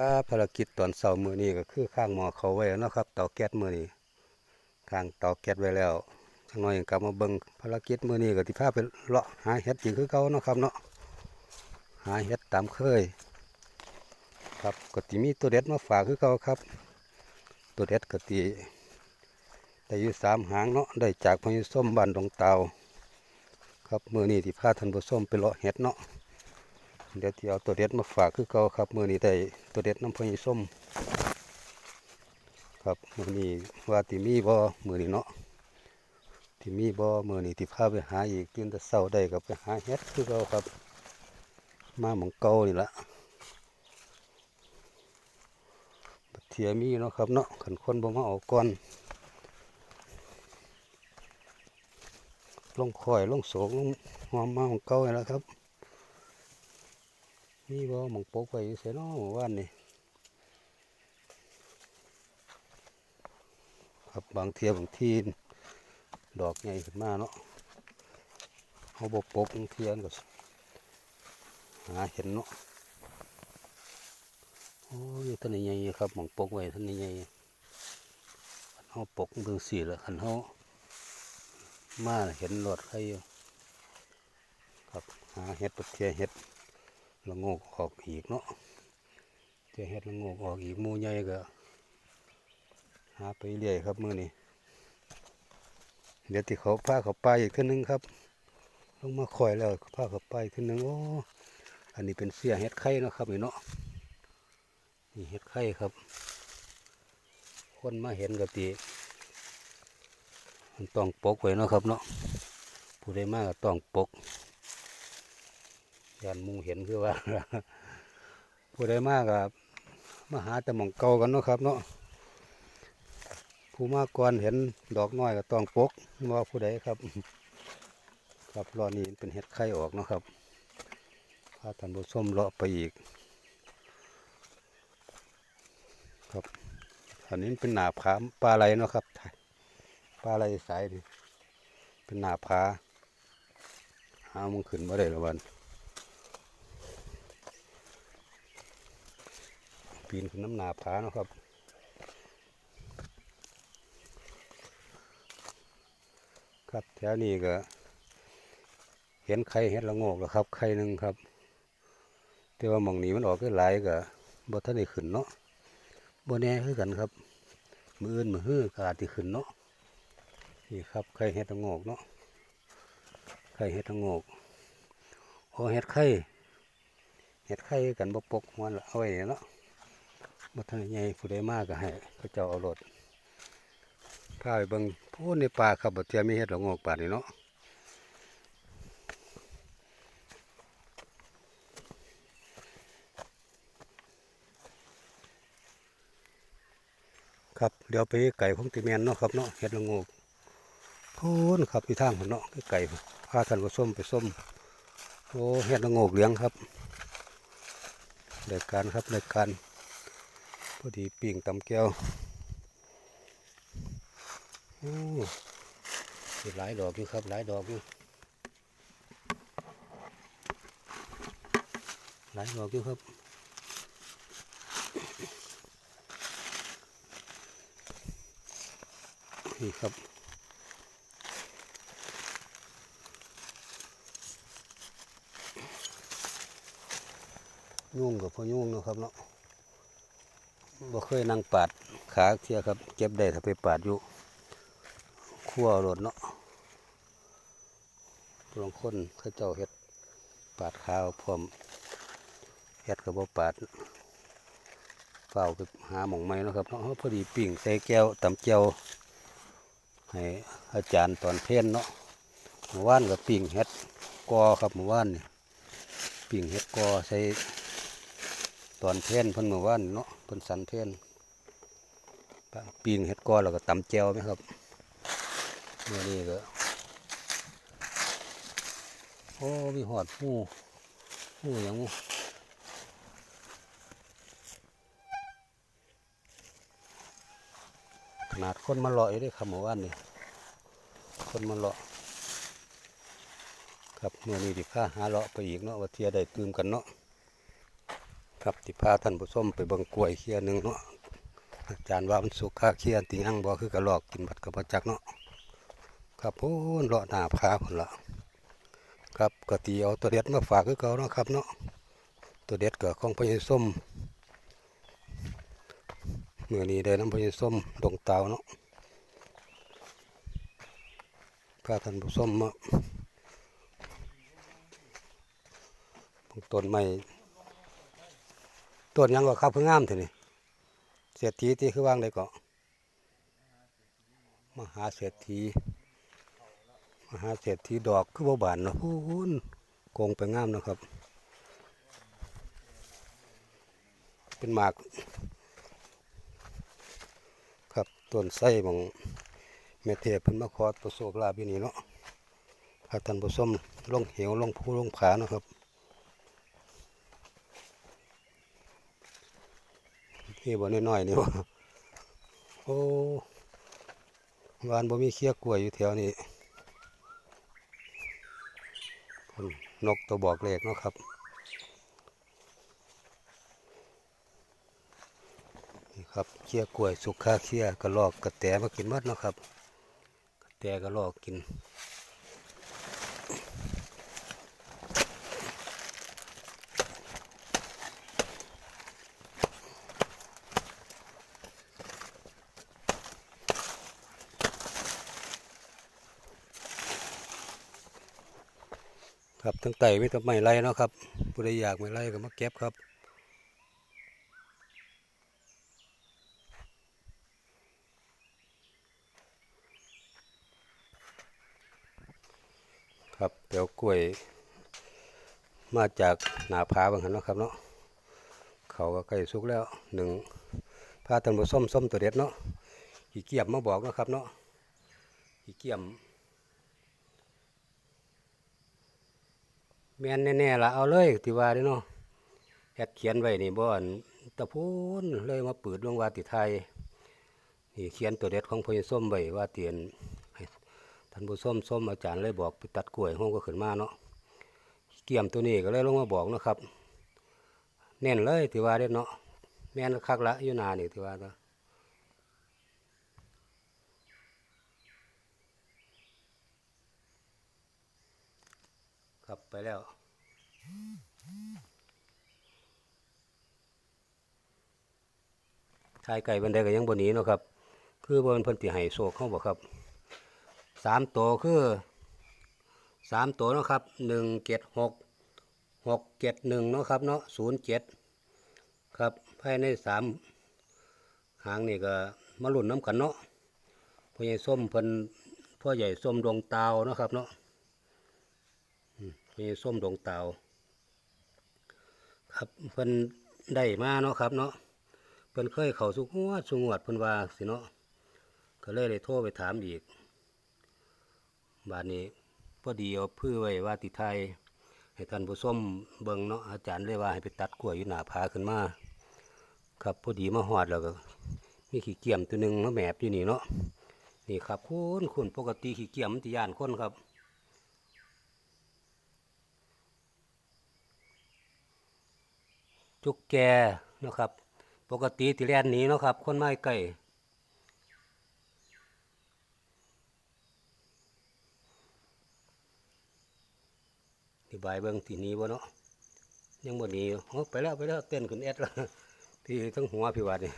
ครับภารกิจตอนเช้ามื้อนี้ก็คือข้างหมอเขาไว้แล้วนะครับเตาแก๊สมื้อนี้ข้างเตาแก๊สไว้แล้วจังน้อยกลับมาเบิ่งภารกิจมื้อนี้ก็สิพาไปเลาะหาเห็ดอีกคือเก่าเนาะครับเนาะหาเห็ดตามเคย ครับก็สิมีตัวเด็ดมาฝากคือเก่าครับ ตัวเด็ดก็สิได้อยู่สามหางเนาะได้จากพญส้มบ้านดงเตาครับมื้อนี้ที่พาท่านผู้ชมไปเลาะเห็ดเนาะ เดี๋ยวที่เอาตัวเด็ดมาฝากคือเก่าครับมือนี้ได้ตัวเด็ดน้ำพญส้ม ครับมือนี้ว่าที่มีบ่มือนี้เนาะที่มีบ่มือนี้ที่พาไปหาอีกตื่นแต่เช้าได้ก็ไปหาเฮ็ดคือเก่าครับ มาหมองเก่านี่ละเทียมีเนาะครับเนาะขันคนบ่มาออกก่อนลงคอยลงโศกลงหอมมาของเก่านี่แหละครับ นี่บ่หมองปกไว้อยู่เสียนาะเมื่านนี่ครับบางเทียบางทีดอกใหญ่ขึ้นมาเนาะเขาบปกบางเทียนก็หาเห็นเนาะโอ้ยท่านใหญ่ครับหมองปกไว้ท่านใหญ่เขาปกเบิ่งสีแล้วคันเขามาเห็นหลอดใครอยู่ครับหาเห็ดปักเทียเห็ด ละโงกออกอีกเนาะจะเฮ็ดละโงกออกอีกมูใหญ่ก็หาไปเรื่อยครับมือนี้เดี๋ยวที่เขาพาเขาไปอีกเทีนึงครับ ลงมาคอยแล้วพาเขาไปอีกเทีนึงโอ้อันนี้เป็นเสียเฮ็ดไข่นะครับนี่เนาะนี่เฮ็ดไข่ครับ คนมาเห็นกติมันต้องปกไว้เนาะครับเนาะผู้ใดมากก็ต้องปก นมูเห็นคือว่าผู้ใดมากกับมาหาแต่หมองเก่ากันเนาะครับ เนาะผู้มาก่อนเห็นดอกน้อยก็ต้องปกว่าผู้ใดครับ ครับรอนี้เป็นเห็ดไข่ออกเนาะครับพาท่านผู้ชมเลาะไปอีก ครับอันนี้เป็นหนาผาปลาไหลเนาะครับปลาไหลสายนี่เป็นหนาผาหามึงขึ้นมาได้ละวัน ปีนขึ้นน้ำหนาผานะครับครับแถวนี้ก็ เห็นไข่เห็ดละโงกแล้วครับไข่หนึ่งครับ แต่ว่าหมองนี้มันออกก็หลายก็บ่ทันได้ขึ้นเนาะบ่แน่คือกันครับ มืออื่นมือฮื้อก็อาจจะขึ้นเนาะนี่ครับไข่เห็ดละโงกเนาะไข่เห็ดละโงกโอ้เห็ดไข่เห็ดไข่กันบ่ปกมันละเอาไว้เนาะ บัทนใหญ่ผู้ใดมากก็ให้เขาเจ้าเอารถพาไปเบิ่งพูดในป่าครับบัเทียมีเห็ดหลงอกป่านี่เนาะครับเดี๋ยวไปไก่ของตีแมนเนาะครับเนาะเห็ดหลงอกพูนครับที่ทางผมเนาะไก่พากันก็ส้มไปส้มโอ้เห็ดหลงอกเลี้ยงครับรายการครับรายการ อดีปิ่งตำแก้วโอ้หลายดอกอยู่ครับ หลายดอกอยู่หลายดอกอยู่ครับนี่ครับยุ่งกับพ่อยุ่งเนะครับเนาะ บ่เคยนั่งปาดขาเทียครับ เก็บได้ถ้าไปปาดอยู่ขั้วรถเนาะบางคนเขาเจ้าเฮ็ดปาดขาวพร้อมเฮ็ดกับบ่ปาดเฝ้าไปหาหม่องไม้เนาะครับเนาะพอดีปิ่งใส่แก้วตำแก้วให้อาจารย์ตอนเพลนเนาะเมื่อวานกับปิ่งเฮ็ดกอครับเมื่อวานนี่ปิ่งเฮ็ดกอใส่ตอนเทนเพิ่นเมื่อวานเนาะ เพิ่นสันเทนปีนเห็ดก้อนแล้วก็ตำแจวไหมครับเมื่อนี้ก็โอ้มีหอดหูหูหยังขนาดคนมาเลาะอยู่ด้วยครับเมื่านี่คนมาเลาะครับเมื่อนี้ดิข้าหาเลาะไปอีกเนาะว่าเทียได้ตื่มกันเนาะ ครับที่พาท่านผู้ชมไปเบิ่งกล้วยเคียหนึ่งเนาะอาจารย์ว่ามันสุกค่าเคียติยังบ่คือกระลอกกินบัดกระบ่จักเนาะครับพูนเลาะหน้าพาพุ่นละครับก็ตีเอาตัวเด็ดมาฝากคือเก่าเนาะครับเนาะตัวเด็ดก็ของพญส้มเมื้อนี้ได้น้ำพญส้มดงเตาเนาะพาท่านผู้ชมมาต้นไม้ ต้นยังก็ครับเพิ่งงามเท่านี้เศรษฐีที่คือว่างได้ก็มหาเศรษฐีมหาเศรษฐีดอกคือบ่บานเนาะพูนโกงไปงามนะครับ เป็นหมาก ครับต้นไส้ของแม่เทพเพิ่นมาขอประสบลาบอยู่นี่เนาะพาท่านผู้ชมลงเหวลงภูลงผาเนาะครับ พี่บ่น้อยๆนี่ว่โอ้วานบ่มีเคี้ยกล้วยอยู่แถวนี้นกตัวบอกเลขเนาะครับนี่ครับเคี้ยกล้วยสุกค่าเคี้ยกระลอกกระแตมากินหมดเนาะครับ กระแตกระลอกกิน ครับทั้งไต่ไม่ต้องไม่ไล่เนาะครับผู้ใดอยากไม่ไล่ก็มาเก็บครับครับเดี๋ยวกล้วย มาจากหนาผาบางหันเนาะครับเนาะเขาก็ใกล้สุกแล้วหนึ่งพาท่านผู้ส้มส้มตัวเด็ดเนาะขี้เกียจมาบอกนะครับเนาะขี้เกียจ แม่นแน่ๆละเอาเลยที่ว่าเด้เนาะแอดเขียนไว้นี่บ่อนตะพูนเลยมาเปิดลงว่าติไทยนี่เขียนตัวเด็ดของพญส้มไว้ว่าเตียนท่านผู้ส้มส้มอาจารย์เลยบอกไปตัดกล้วยห้องก็ขึ้นมาเนาะเกี่ยมตัวนี้ก็เลยลงมาบอกนะครับแน่นเลยที่ว่าเด้เนาะแม่นคักละอยู่นานี่ที่ว่าเนาะับไปแล้วชายไก่บันไดก็ยังบนนี้เนาะครับ คือบนพิ่นติให้โศกเขาบอกครับ สามตัวคือสามตัวเนาะครับหนึ่งเจ็ดหกหกเจ็ดหนึ่งเนาะครับเนาะศูนย์เจ็ดครับภายในสามหางนี่ก็มาลุ่นน้ำกันเนาะพ่อใหญ่ส้มเพิ่นพ่อใหญ่ส้มดวงตาวเนาะครับเนาะ มพ่อใหญ่ส้มดวงตาครับเพิ่นได้มาเนาะครับ เนาะเพิ่นเคยเขาสุงวดสุงวดเพิ่นว่าสิเนาะก็เลยได้โทรไปถามอีกบาดนี้พอดีเอาพื้อไว้ว่าติไทยให้ท่านผู้ชมเบิงเนาะอาจารย์เลยว่าให้ไปตัดกล้วยอยู่หน้าผาขึ้นมาครับพอดีมาฮอดแล้วก็มีขี้เกียมตัวหนึ่งมาแมบอยู่นี่เนาะนี่ครับคุณคุณปกติขี้เกียมมันติย่านคนครับ จุกแกเนาะครับ ปกติติแลนหนีเนาะครับ คนไม้ไก่ที่บายเบิ่งที่หนี้บ่เนาะยังบ่หนีอยู่โอ้ไปแล้วไปแล้วเต้นขึ้นแอดแล้วที่ทั้งหัวพี่วัดนี่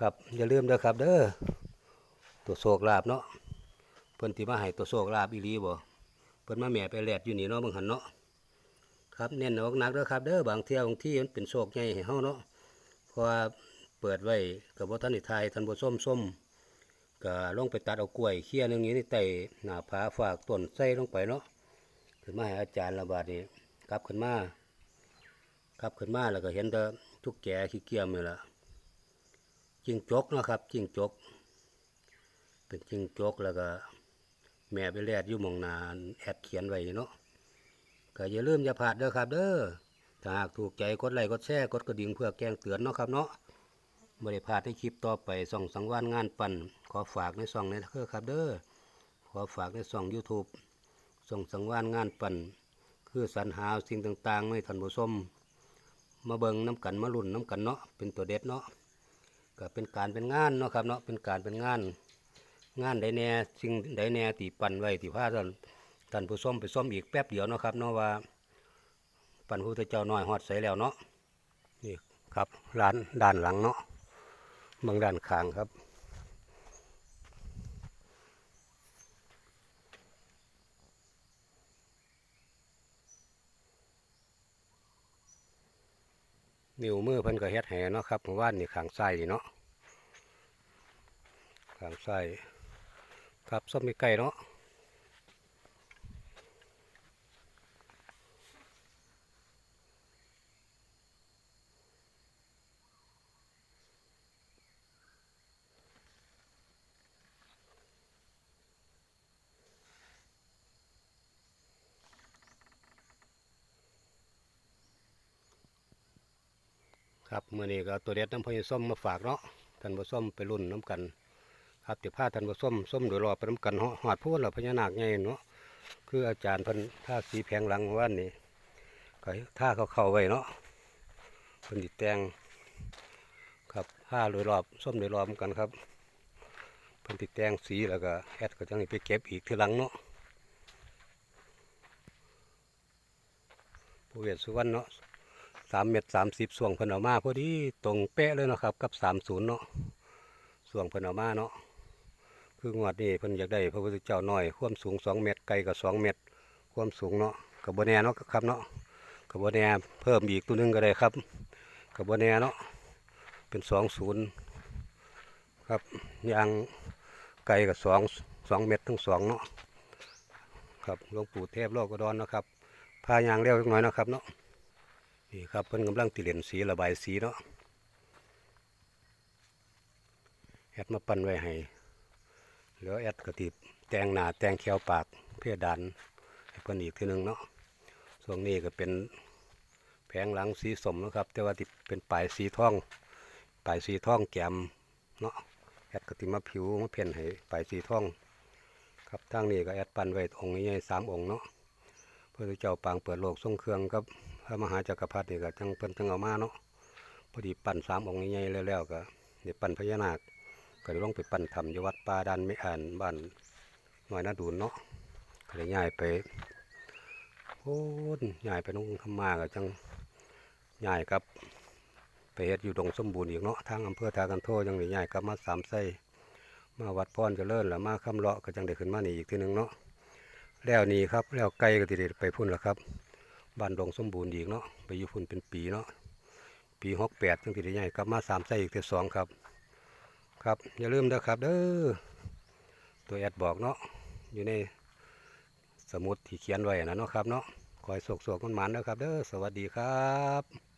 ครับอย่าลืมเด้อครับ เด้อตัวโศกลาบเนาะเพิ่นที่มาให้ตัวโศกลาบอีหลีบ่เพิ่นมาแหม่ไปแลดอยู่นี่เนาะเบิ่งหันเนาะ ครับเน้นเอาหนักด้อครับเด้อบางเที่ยวบางที่มันเป็นโศกใหญ่ให้เฮาเนาะเพราะว่าเปิดไว้กับว่ท่านอิทายท่านบ่ส้มส้มก็ลงไปตัดเอากล้วยเคี่ยนึงนี้นี่ไต่หน้าผาฝากต้นใส่ลงไปเนาะขึ้นมาให้อาจารย์ระบาดนี่กลับขึ้นมากลับขึ้นมาแล้วก็เห็นแต่ทุกแก่ขี้เกียจนี่ล่ะจิงจกนะครับจิงจก เป็นจิงจกแล้วก็ แม่ไปแลดอยู่มองนานแอดเขียนไว้เนาะ ก็อย่าลืมอย่าพลาดเด้อครับ เด้อถ้าหากถูกใจกดไลค์กดแชร์กดกระดิ่งเพื่อแจ้งเตือนเนาะครับเนาะบริพลาดในคลิปต่อไปส่องสังวานงานปั่นขอฝากในส่องในเด้อครับเด้อขอฝากในส่อง YouTube ส่องสังวานงานปั่นคือสรรหาสิ่งต่างๆให้ท่านผู้ชมมาเบิงน้ำกันมาลุ่นน้ำกันเนาะเป็นตัวเด็ดเนาะก็เป็นการเป็นงานเนาะครับเนาะเป็นการเป็นงาน งานใดแน่สิ่งใดแน่ที่ปั่นไว้ที่พาท่าน ท่านผู้ชมไปส้มอีกแป๊บเดียวเนาะครับเนาะว่า ปันพระพุทธเจ้าน้อยฮอดใสแล้วเนาะนี่ครับร้านด้านหลังเนาะเมืองด้านข้างครับนิ้วมือเพิ่นก็เฮ็ดแหเนาะครับเมื่อวานนี่ข้างซ้เนาะข้างซ้ครับส้มมีไก่เนาะ ครับเมื้อนี้ก็ตัวเด็ดน้ำพญส้มมาฝากเนาะท่านผู้ส้มไปรุ่นน้ำกัน ครับเดี๋ยวพาท่านผู้ส้มส้มโดยรอบไปน้ำกันเฮาะหอดพูดแล้วพญานาคใหญ่เนาะคืออาจารย์พิ่นท่าสีแพงหลังว่านนี่ก็ท่าเขาเข้าไว้เนาะเพิ่นติดแตงครับท่าโดยรอบส้มโดยรอบเหมือนกันครับพิ่นติดแตงสีแล้วก็แอดก็จังไปเก็บอีกทีหลังเนาะผู้เวทสุวรรณเนาะ สามเมตรสามสิบส่วงพนเอามาพอดีตรงเป๊ะเลยเนาะครับ กับสามศูนย์เนาะส่วงพนเอามาเนาะคืองวดนี้เพิ่นอยากได้พระพุทธเจ้าน้อยความสูงสองเมตรไกลกับสองเมตร ความสูงเนาะกับโบแนเนาะครับเนาะกับโบแนเพิ่มอีกตัวหนึงก็ได้ครับกับโบแนเนาะเป็นสองศูนย์ครับยางไกลกับสองสองเมตรทั้งสองเนาะครับหลวงปู่เทพโลกกดอนนะครับพายางเร็วอีกหน่อยนะครับเนาะ นี่ครับเพิ่นกำลังติเล่นสีระบายสีเนาะแอดมาปั้นไว้ให้แล้วแอดก็ติแตงหนาแตงแควปากเพื่อดันให้เพิ่นอีกทีหนึงเนาะช่วงนี้ก็เป็นแผงหลังสีสมนะครับ แต่ว่าติเป็นปลายสีทองปลายสีทองแกมเนาะแอดก็ติมาผิวมาเพ่นให้ปลายสีทองครับทางนี้ก็แอดปั้นไว้องค์ใหญ่สามองค์เนาะพระเจ้าปางเปิดโลกทรงเครื่องครับ ระมหาจักรพรรดินี่ก็จังเพิ่นจังเอามาเนาะพอดีปั่นสามองค์ใหญ่ๆแล้วๆก็เดี๋ยวปั่นพญานาคก็ได้ลงไปปั่นทำอยู่วัดป่าดันไม่อ่านบ้านหน่อยนาดูนเนาะก็เลยย้ายไปโอ้นย้ายไปน้องธรรมาก็จังย้ายกลับไปเฮ็ดอยู่ดงสมบูรณ์อีกเนาะทางอำเภอทากันโทยังได้ย้ายกลับมาสามไส้มาวัดพรเจริญแล้วมาคำเลาะก็จังได้ขึ้นมานี่อีกทีหนึงเนาะแล้วนี่ครับแล้วไกลก็ติดไปพุ่นแล้วครับ บ้านดงสมบูรณ์อีกเนาะไปอยู่พุ่นเป็นปีเนาะปีหกแปดจังสิได้ใหญ่กลับมาสามไส้อีกแต่สองครับ ครับ อย่าลืมนะครับเด้อตัวแอดบอกเนาะอยู่ในสมุดที่เขียนไว้นะเนาะครับเนาะคอยโศกโศกมันมันนะครับเด้อสวัสดีครับ